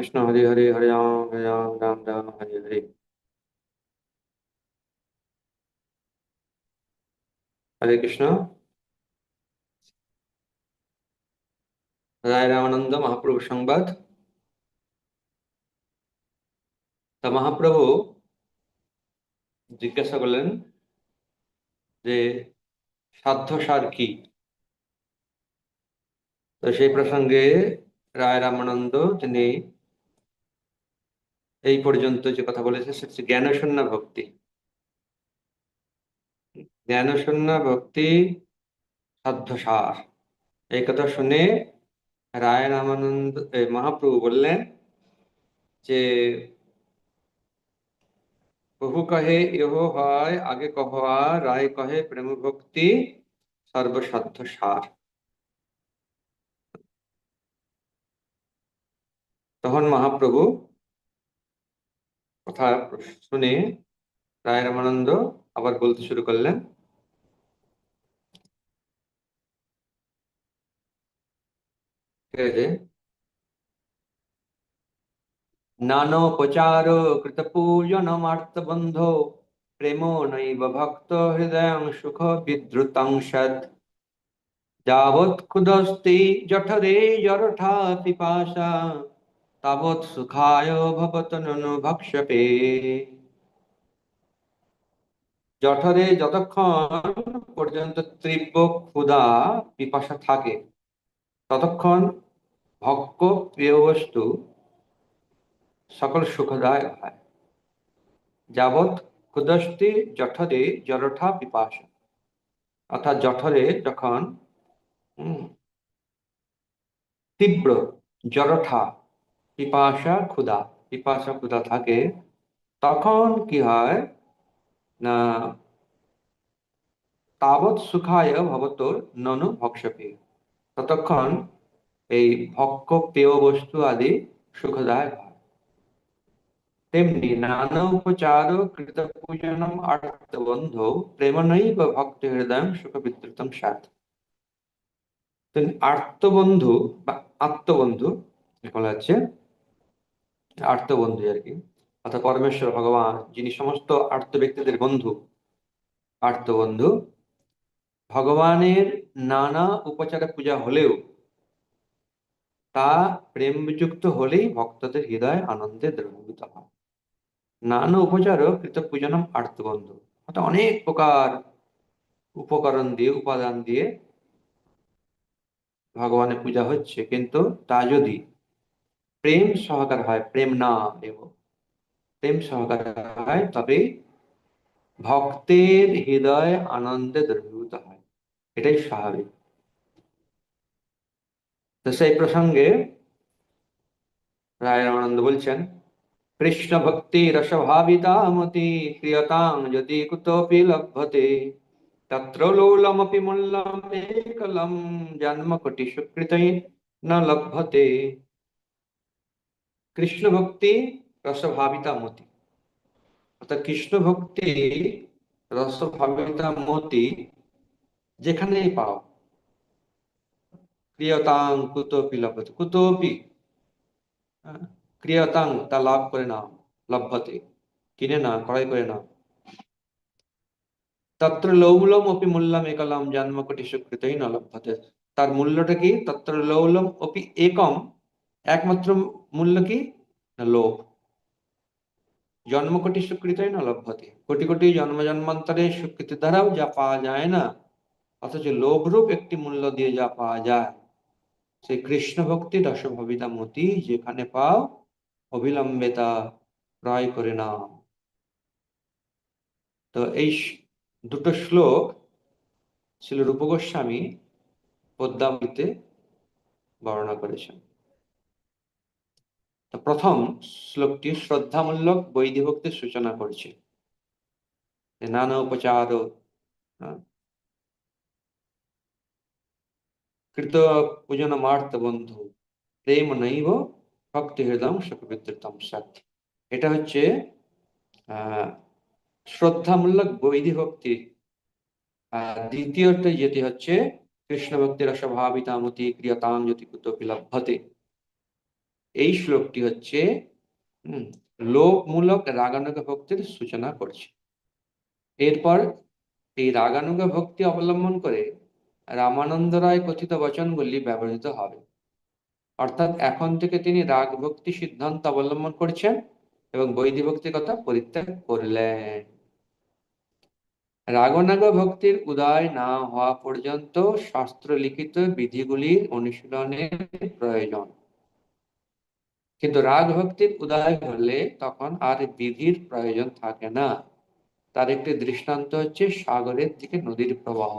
কৃষ্ণ হরে হরে হরে রাম হরে রাম রাম রাম, হরে হরে। হরে কৃষ্ণ। রায় রামানন্দ মহাপ্রভু সংবাদ। তা মহাপ্রভু জিজ্ঞাসা করলেন যে সাধ্যসার কি? তো সেই প্রসঙ্গে রায় রামানন্দ, তিনি এই পর্যন্ত যে কথা বলেছে সেটা হচ্ছে জ্ঞানশূন্য ভক্তি। জ্ঞানশূন্য ভক্তি সাধ্যসার। এই কথা শুনে রায় রামানন্দ মহাপ্রভু বললেন যে, বহু কহে ইহ হয়, আগে কহা রায় কহে প্রেম ভক্তি সর্বসাধ্য সার তখন মহাপ্রভু কথা শুনে রায় রামানন্দ আবার বলতে শুরু করলেন। ঠিক প্রেম নৈব ভক্ত হৃদয় সুখ বিদ্রুতং সদ যাবৎ ক্ষুদস্তি জঠরে জরঠা পিপাসা তাবৎ সুখায় ভবত ননু ভক্ষ্যপে জঠরে যতক্ষণ পর্যন্ত তীব্র ক্ষুধা, পিপাসা থাকে, ততক্ষণ ভক্ষ প্রিয় বস্তু সকল সুখদায় হয়। যাবৎ ক্ষুদস্তি জঠরে জরঠা পিপাসা। অর্থাৎ জঠরে যখন তীব্র জরঠা পিপাসা ক্ষুধা পিপাসা ক্ষুধা থাকে, তখন কি হয়? না, তাবৎ সুখায় ভবত ননু ভক্ষপে ততক্ষণ এই ভক্ষ পেয় বস্তু আদি সুখদায়ক হয়। তেমনি নানা উপচার কৃত পূজনম আর্তবন্ধ প্রেমনৈব ভক্তি হৃদয় সুখ বিদ্রুতম সাত আর্তবন্ধু বা আত্মবন্ধু বলা হচ্ছে আর্তবন্ধু আর কি। অর্থাৎ পরমেশ্বর, ভগবান, যিনি সমস্ত আর্ত ব্যক্তিদের বন্ধু আর্ত বন্ধু ভগবানের নানা উপচারে পূজা হলেও তা প্রেমযুক্ত হলেই ভক্তদের হৃদয় আনন্দে দ্রবীভূত হয়। নানা উপচার কৃত পূজনম আর্তবন্ধু। অর্থাৎ অনেক প্রকার উপকরণ দিয়ে, উপাদান দিয়ে ভগবানের পূজা হচ্ছে। কিন্তু তা যদি প্রেম সহকার হয় প্রেম না দেব প্রেম সহকার হয় তবে ভক্তের হৃদয় আনন্দে দ্রবীভূত হয় এটাই স্বাভাবিক তো সেই প্রসঙ্গে রায় রামানন্দ বলছেন কৃষ্ণ ভক্তি রসভাবিতা মতি প্রিয়তাং যদি কুতোপি লভ্যতে তত্র লোলমপি মূল্যমেকলম জন্ম কোটি সুকৃতৈ ন লভ্যতে কৃষ্ণ ভক্তি রসভাবিতা মতি অর্থাৎ কৃষ্ণ ভক্তি রসভাবিতা মতি যেখানেই পাও। ক্রিয়তাং কুতোপি লভ্যতে কুতোপি ক্রিয়তাং তা লাভ করে নাও লভ্যতে কিনে না ক্রয় করে নাও। তত্র লৌলম অপি মূল্যম একলম জন্ম কোটি সুকৃতই ন লভ্যতে তার মূল্যটা কি? তত্র লৌলম অপি একম, একমাত্র মূল্য কি? না, লোভ। জন্ম কোটি সুকৃতই না, লভ্যতে। কোটি কোটি জন্ম জন্মান্তরে সুকৃতি দ্বারাও যা পাওয়া যায় না, অথচ লোভরূপ একটি মূল্য দিয়ে যা পাওয়া যায়, সেই কৃষ্ণ ভক্তি দশভবিতা মতি যেখানে পাও, অবিলম্বে তা ক্রয় করে নাও। তো এই দুটো শ্লোক ছিল রূপ গোস্বামী পদ্মাবলীতে বর্ণনা করেছেন। প্রথম শ্লোকটি শ্রদ্ধামূলক বৈধি ভক্তির সূচনা করছে। নানা উপচার কৃত পূজনমার্থ বন্ধু, প্রেম নৈব ভক্তি হৃদম সুখ বিদ্যুতম এটা হচ্ছে আহ শ্রদ্ধামূলক বৈধি ভক্তি দ্বিতীয়টি যেটি হচ্ছে কৃষ্ণ ভক্তির স্বভাবিতামতি ক্রিয়তাং যদি কুতপি লভ্যতে এই শ্লোকটি হচ্ছে লোকমূলক রাগানুগ ভক্তির সূচনা করছে। এরপর এই রাগানুগ ভক্তি অবলম্বন করে রামানন্দ রায় কথিত বচনগুলি ব্যবহৃত হবে। অর্থাৎ এখন থেকে তিনি রাগ ভক্তি সিদ্ধান্ত অবলম্বন করছেন এবং বৈধি ভক্তির কথা পরিত্যাগ করলেন। রাগনাগ ভক্তির উদয় না হওয়া পর্যন্ত শাস্ত্র লিখিত বিধিগুলির অনুশীলনের প্রয়োজন। কিন্তু রাগ ভক্তির উদয় হলে তখন আর বিধির প্রয়োজন থাকে না। তার একটি দৃষ্টান্ত হচ্ছে সাগরের দিকে নদীর প্রবাহ।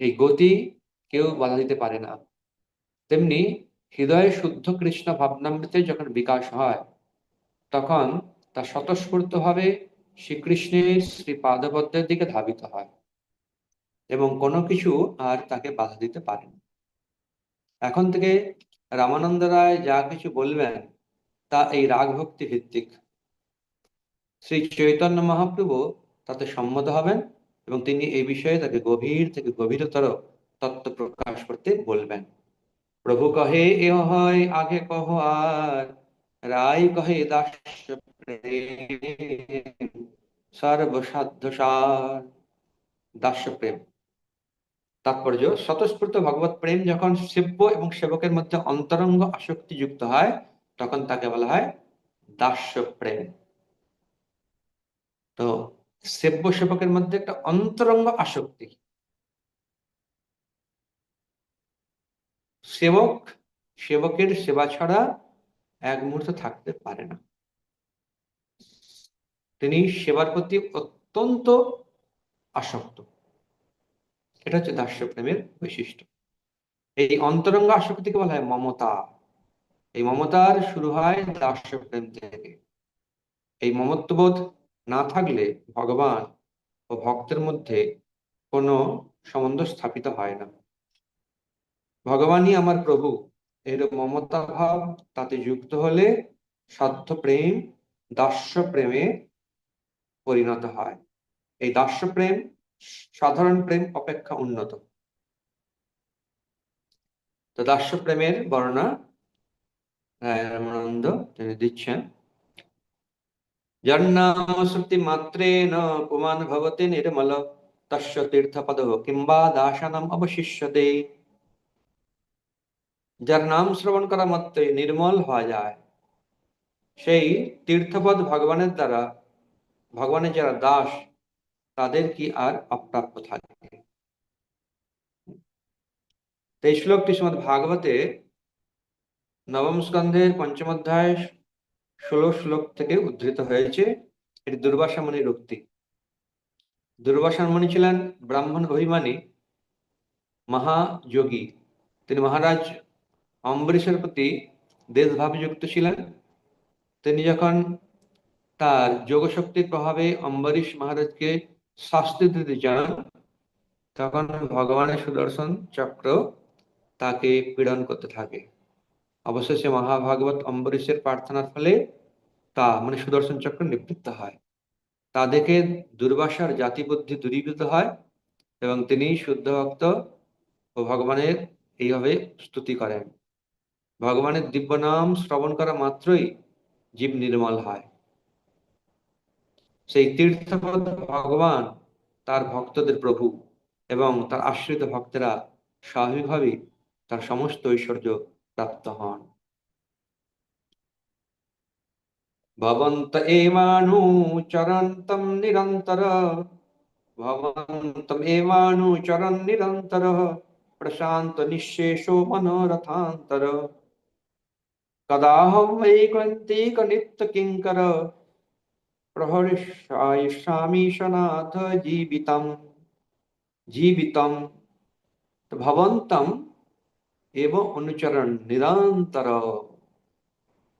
এই গতি কেউ বাধা দিতে পারে না। তেমনি হৃদয়ে শুদ্ধ কৃষ্ণ ভাবনামৃতের যখন বিকাশ হয়, তখন তা স্বতঃস্ফূর্ত ভাবে শ্রীকৃষ্ণের শ্রী পাদপদ্মের দিকে ধাবিত হয় এবং কোনো কিছু আর তাকে বাধা দিতে পারে না। এখন থেকে রামানন্দ রায় যা কিছু বলবেন তা এই রাগ ভক্তি ভিত্তিক। শ্রী চৈতন্য মহাপ্রভু তাতে সম্মত হবেন এবং তিনি এই বিষয়ে তাকে গভীর থেকে গভীরতর তত্ত্ব প্রকাশ করতে বলবেন। প্রভু কহে এ হয়, আগে কহ আর, রায় কহে দাস সর্বসাধ্য সার। প্রেম। তাৎপর্য, স্বতঃস্ফূর্ত ভগবত প্রেম যখন সেব্য এবং সেবকের মধ্যে অন্তরঙ্গ আসক্তি যুক্ত হয়, তখন তাকে বলা হয় দাস্য প্রেম। তো সেব্য সেবকের মধ্যে একটা অন্তরঙ্গ আসক্তি। সেবক, সেবকের সেবা ছাড়া এক মুহূর্ত থাকতে পারে না। তিনি সেবার প্রতি অত্যন্ত আসক্ত। এটা হচ্ছে দাস্য প্রেমের বৈশিষ্ট্য। এই অন্তরঙ্গ আসক্তিকে বলা হয় মমতা। এই মমতার শুরু হয় দাস্য প্রেম থেকে। এই মমত্ববোধ না থাকলে ভগবান ও ভক্তের মধ্যে কোনো সম্বন্ধ স্থাপিত হয় না। ভগবানই আমার প্রভু। এর মমতা ভাব তাতে যুক্ত হলে সাধ্য প্রেম দাস্য প্রেমে পরিণত হয়। এই দাস্য প্রেম সাধারণ প্রেম অপেক্ষা উন্নত। তো দাস্য প্রেমের বর্ণনা রামানন্দ তিনি দিচ্ছেন। জন্নাম শ্রুতি মাত্রেণ পুমান ভবতে নির্মল, তস্য তীর্থপদ কিংবা অবশিষ্যতে। যার নাম শ্রবণ করা মাত্রে নির্মল হওয়া যায়। সেই তীর্থপদ ভগবানের দ্বারা, ভগবানের যারা দাস তাদের কি আর অপ্রাপ্য থাকে? এই শ্লোকটি শ্রীমদ ভাগবতে নবম স্কন্ধের পঞ্চম অধ্যায় ষোলো শ্লোক থেকে উদ্ধৃত হয়েছে। এটি দুর্বাসা মনির উক্তি। দুর্বাসা মণি ছিলেন ব্রাহ্মণ অভিমানী, মহাযোগী। তিনি মহারাজ অম্বরীশের প্রতি দেশভাবযুক্ত ছিলেন। তিনি যখন তার যোগশক্তির প্রভাবে অম্বরীশ মহারাজকে শাস্তি দিতে যান তখন ভগবানের সুদর্শন চক্র তাকে পীড়ন করতে থাকে। অবশেষে মহাভাগবত অম্বরীশের প্রার্থনার ফলে তা মানে সুদর্শন চক্র নিবৃত্ত হয়। তা দেখে দুর্বাসার জাতিবুদ্ধি দূরীভূত হয় এবং তিনি শুদ্ধ ভক্ত ও ভগবানের এইভাবে স্তুতি করেন। ভগবানের দিব্য নাম শ্রবণ করা মাত্রই জীব নির্মল হয়। সেই তীর্থপদ ভগবান তার ভক্তদের প্রভু এবং তার আশ্রিত ভক্তেরা স্বাভাবিকভাবেই তার সমস্ত ঐশ্বর্য প্রাপ্ত হন। ভবন্ত এমানুচরন্তম নিরন্তর, ভবন্তম এমানুচরণ নিরন্তর, প্রশান্ত নিঃশেষো মনোরথান্তর। কদাহম এইকন্তিক নিত্য কিঙ্কর প্রহরিষ্যামীশনাথ জীবিতম জীবিতম ভবন্তম এব অনুচরণ নিরন্তর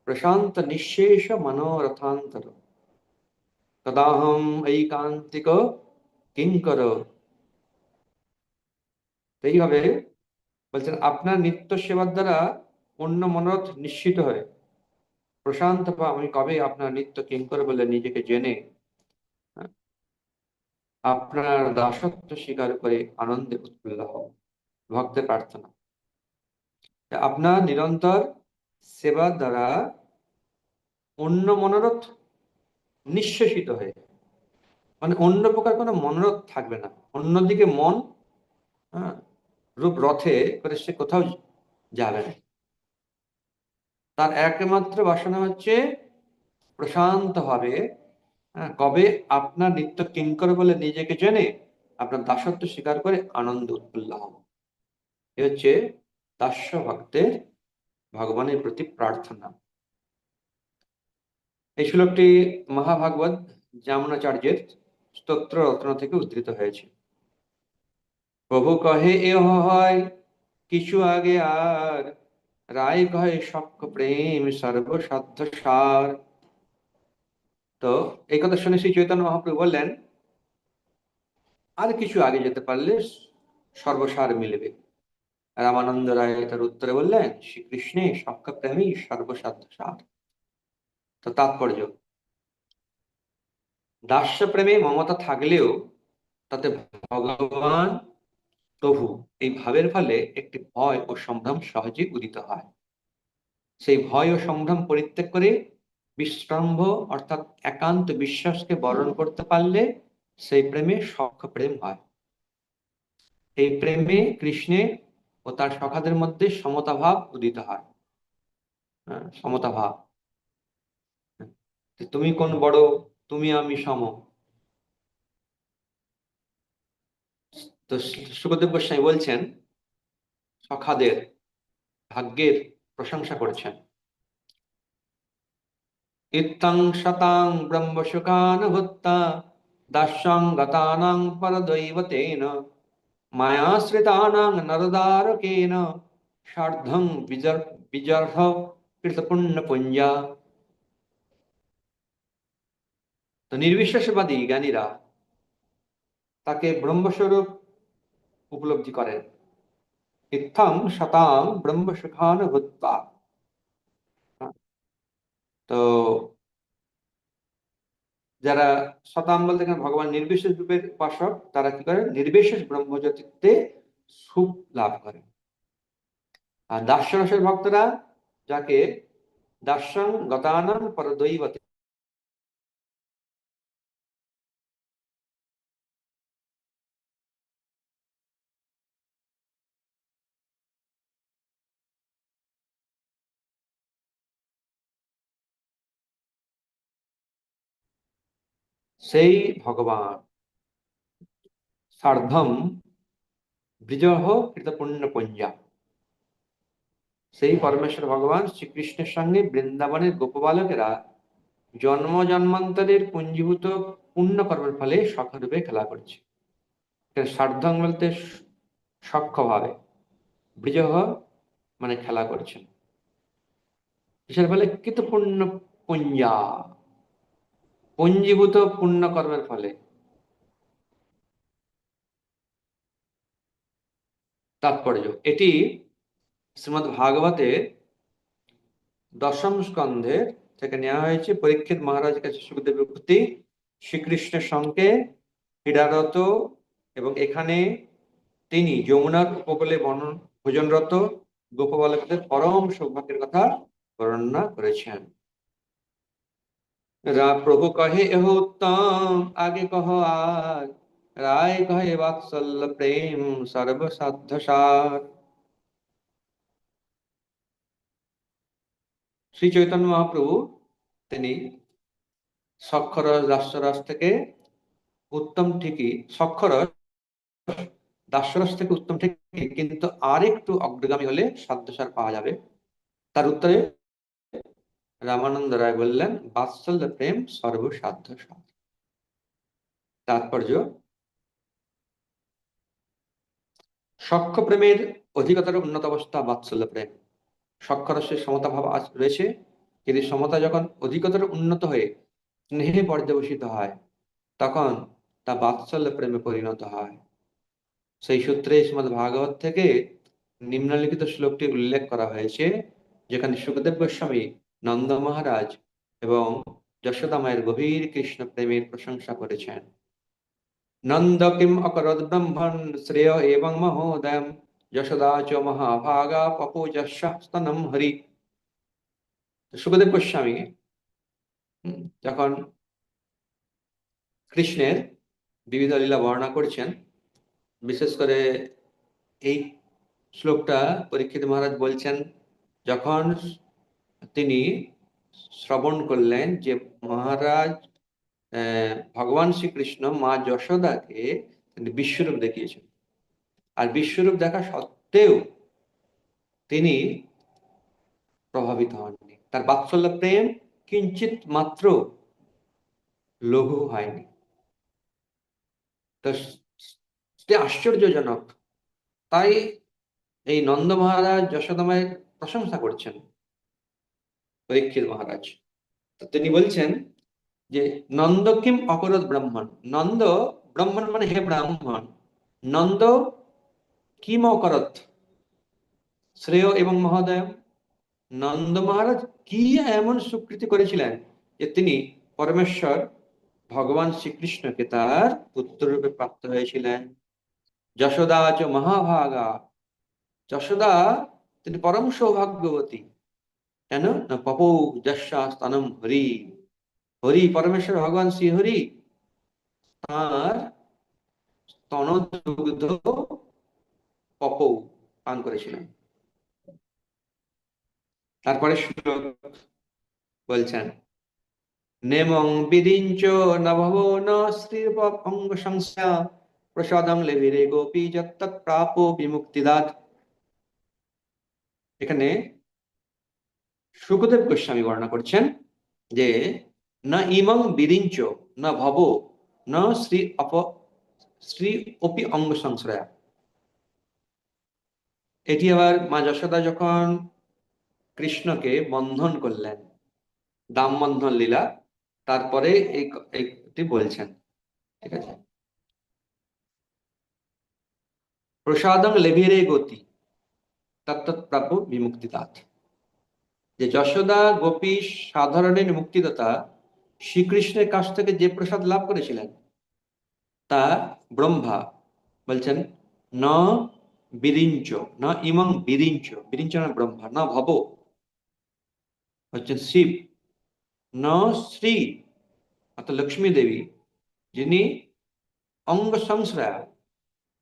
প্রশান্ত নিঃশেষ মনোরথান্তর কদাহম ঐকান্তিক কিঙ্কর এইভাবে বলছেন আপনার নিত্য সেবার দ্বারা অন্য মনোরথ নিশ্চিত হয় প্রশান্ত বা আমি কবে আপনার নিত্য কিঙ্কর বলে নিজেকে জেনে আপনার দাসত্ব স্বীকার করে আনন্দে উৎফুল্ল হব ভক্তের প্রার্থনা। আপনার নিরন্তর সেবা দ্বারা অন্য মনোরথ নিঃশেষিত হয়ে মানে অন্য প্রকার কোনো মনোরথ থাকবে না। অন্যদিকে মন হ্যাঁ, রূপ রথে করে সে কোথাও যাবে না। তার একমাত্র বাসনা হচ্ছে প্রশান্ত হবে। হ্যাঁ, কবে আপনার নিত্য কিঙ্কর বলে নিজেকে জেনে আপনার দাসত্ব স্বীকার করে আনন্দ উৎফুল্ল হব এ হচ্ছে দাস্য ভক্তের ভগবানের প্রতি প্রার্থনা। এই শ্লোকটি মহাভাগবত জামনাচার্যের স্তোত্র রত্ন থেকে উদ্ধৃত হয়েছে। প্রভু কহে এ হয় কিছু আগে আর রায় কহে সক্ষ প্রেম, সর্বসাধ্য সার। তো এই কথা শুনে শ্রী চৈতন্য মহাপ্রভু বললেন, আর কিছু আগে যেতে পারলে সর্বসার মিলবে। রামানন্দ রায় তার উত্তরে বললেন, শ্রীকৃষ্ণে সক্ষ প্রেমী সর্বসাধ্য সার। তো তাৎপর্য দাস্য প্রেমে মমতা থাকলেও তাতে ভগবান প্রভু এই ভাবের ফলে একটি ভয় ও সম্ভ্রম সহজে উদিত হয়। সেই ভয় ও সম্ভ্রম পরিত্যাগ করে বিশ্রম্ভ অর্থাৎ একান্ত বিশ্বাসকে বরণ করতে পারলে সেই প্রেমে সখ প্রেম হয়। এই প্রেমে কৃষ্ণে ও তার সখাদের মধ্যে সমতাভাব উদিত হয়। হ্যাঁ, সমতাভাব। তুমি কোন বড় তুমি আমি সম। তো সুখদেব গোস্বামী বলছেন, সখাদের ভাগ্যের প্রশংসা করেছেন। ইত্তং শতাং ব্রহ্মসুখানুভূত্তা দাস্যং গতানাং পরদৈবতেন, মায়াশ্রিতানাং নরদারকেন, সার্ধং বিজর, বিজর্হ কৃতপুণ্যপুঞ্জা তো নির্বিশ্বাসবাদী জ্ঞানীরা তাকে ব্রহ্মস্বরূপ উপলব্ধি করেন। ইত্থম শতাং ব্রহ্মসুখানুভূত্বা। তো যারা শতাম বলতে এখানে ভগবান নির্বিশেষ রূপের উপাসক, তারা কি করে নির্বিশেষ ব্রহ্মজ্যোতিতে সুখ লাভ করে আর দাস্যরসের ভক্তরা যাকে দার্শন গতানাম পরদৈবতে সেই ভগবান। সার্ধম ব্রিজহ কৃতপুণ্য পঞ্জা সেই পরমেশ্বর ভগবান শ্রীকৃষ্ণের সঙ্গে বৃন্দাবনের গোপবালকেরা জন্ম জন্মান্তরের পুঞ্জীভূত পুণ্য কর্মের ফলে সখরূপে খেলা করছে। সার্ধং বলতে সক্ষভাবে ব্রিজহ মানে খেলা করছেন। কিসের ফলে কৃতপুণ্য পুঞ্জা পুঞ্জীভূত পুণ্যকর্মের ফলে। তাৎপর্য, এটি শ্রীমদ ভাগবতে দশম স্কন্ধের থেকে নেওয়া হয়েছে। পরীক্ষিত মহারাজ কাছে সুখদেবের প্রতি শ্রীকৃষ্ণের সঙ্গে ক্রীড়ারত এবং এখানে তিনি যমুনার উপকূলে বর্ণন ভোজনরত গোপবালকদের পরম সৌভাগ্যের কথা বর্ণনা করেছেন। প্রভু কহে এহ উত্তম আগে কহ আর রায় কহে বাৎসল্য প্রেম সর্বসাধ্য সার শ্রী চৈতন্য মহাপ্রভু তিনি সক্ষরস দাস্যরস থেকে উত্তম ঠিকই সক্ষরস দাস্যরস থেকে উত্তম ঠিকই, কিন্তু আর একটু অগ্রগামী হলে সাধ্যসার পাওয়া যাবে। তার উত্তরে রামানন্দ রায় বললেন, বাৎসল্য প্রেম সর্বসাধ্য সাধ তাৎপর্য? সক্ষ প্রেমের অধিকতর উন্নত অবস্থা বাৎসল্য প্রেম। সক্ষরসের সমতা ভাব রয়েছে, কিন্তু সমতা যখন অধিকতর উন্নত হয়ে স্নেহে পর্যবসিত হয়, তখন তা বাৎসল্য প্রেমে পরিণত হয়। সেই সূত্রে শ্রীমদ ভাগবত থেকে নিম্নলিখিত শ্লোকটি উল্লেখ করা হয়েছে, যেখানে সুখদেব গোস্বামী নন্দ মহারাজ এবং যশোদা মায়ের গভীর কৃষ্ণ প্রেমের প্রশংসা করেছেন। নন্দ কিম অকরদ ব্রহ্মণ শ্রেয় এবং মহোদয় যশোদা চ মহাভাগা পপুজস্তনম হরি। সুখদেব গোস্বামী যখন কৃষ্ণের বিবিধ লীলা বর্ণনা করছেন, বিশেষ করে এই শ্লোকটা পরীক্ষিত মহারাজ বলছেন, যখন তিনি শ্রবণ করলেন যে মহারাজ ভগবান শ্রীকৃষ্ণ মা যশোদাকে তিনি বিশ্বরূপ দেখিয়েছেন। আর বিশ্বরূপ দেখা সত্ত্বেও তিনি প্রভাবিত হননি। তার বাৎসল্য প্রেম কিঞ্চিত মাত্র লঘু হয়নি। তো আশ্চর্যজনক। তাই এই নন্দ মহারাজ যশোদামায়ের প্রশংসা করছেন। পরীক্ষিত মহারাজ। তো তিনি বলছেন যে, নন্দ কিম অকরত ব্রাহ্মণ? নন্দ ব্রাহ্মণ মানে হে ব্রাহ্মণ। নন্দ কিম অকরত শ্রেয় এবং মহোদয়, নন্দ মহারাজ কি এমন স্বীকৃতি করেছিলেন যে, তিনি পরমেশ্বর, ভগবান শ্রীকৃষ্ণকে তার পুত্ররূপে প্রাপ্ত হয়েছিলেন? যশোদা চ মহাভাগা। যশোদা তিনি পরম সৌভাগ্যবতী। কেন? না পপৌ যশা স্থানম হরি। হরি পরমেশ্বর, ভগবান শ্রী হরি। তার পান করেছিলেন। তারপরে শ্লোক বলছেন, নেমং বিরিঞ্চ নভব ন শ্রীরূপ অঙ্গ সংস্থা প্রসাদং লেভিরে গোপী যত্তৎ প্রাপ বিমুক্তিদাত। এখানে সুখদেব গোস্বামী বর্ণনা করছেন যে, না ইমং বিরিঞ্চ না ভব, না শ্রী অপ, শ্রী অপি অঙ্গ সংশ্রয়া। এটি আবার মা যশোদা যখন কৃষ্ণকে বন্ধন করলেন, দাম বন্ধন লীলা, তারপরে এই বলছেন। ঠিক আছে? প্রসাদং লেভিরে গতি তত্তৎপ্রাপ্য বিমুক্তিদাত যে যশোদা গোপী সাধারণের মুক্তিদাতা শ্রীকৃষ্ণের কাছ থেকে যে প্রসাদ লাভ করেছিলেন, তা ব্রহ্মা বলছেন, ন বিরিঞ্চ, ন ইমং বিরিঞ্চ বিরিঞ্চ না ব্রহ্মা, না ভব হচ্ছেন শিব, ন শ্রী, অর্থাৎ লক্ষ্মী দেবী, যিনি অঙ্গ সংশ্রয়া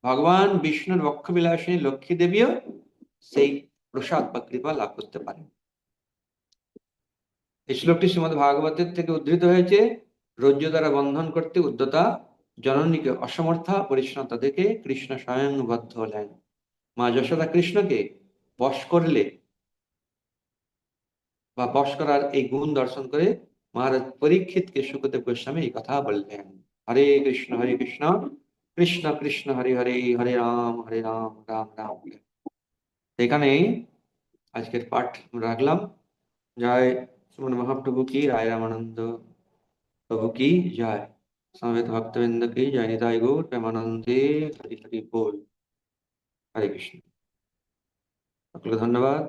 ভগবান বিষ্ণুর বক্ষবিলাসিনী লক্ষ্মী দেবীও সেই প্রসাদ বা কৃপা লাভ করতে পারেন। এই শ্লোকটি শ্রীমদ ভাগবতের থেকে উদ্ধৃত হয়েছে। রজ্জ দ্বারা বন্ধন করতে উদ্যতা জননীকে অসমর্থা পরিচ্ছন্নতা দেখে কৃষ্ণ স্বয়ং বদ্ধ হলেন। মা যশোদা কৃষ্ণকে বশ করলে বা বশ করার এই গুণ দর্শন করে মহারাজ পরীক্ষিতকে সুখদেব গোস্বামী এই কথা বললেন। হরে কৃষ্ণ হরে কৃষ্ণ কৃষ্ণ কৃষ্ণ, হরে হরে হরে রাম হরে রাম রাম রাম। এখানে আজকের পাঠ রাখলাম। জয় শ্রীমন মহাপ্রভু কি রায় রামানন্দ প্রভু কি জয় সমবেত ভক্তবৃন্দ কি জয় নিতাই গৌর প্রেমানন্দে হরি হরি বল হরে কৃষ্ণ সকলকে ধন্যবাদ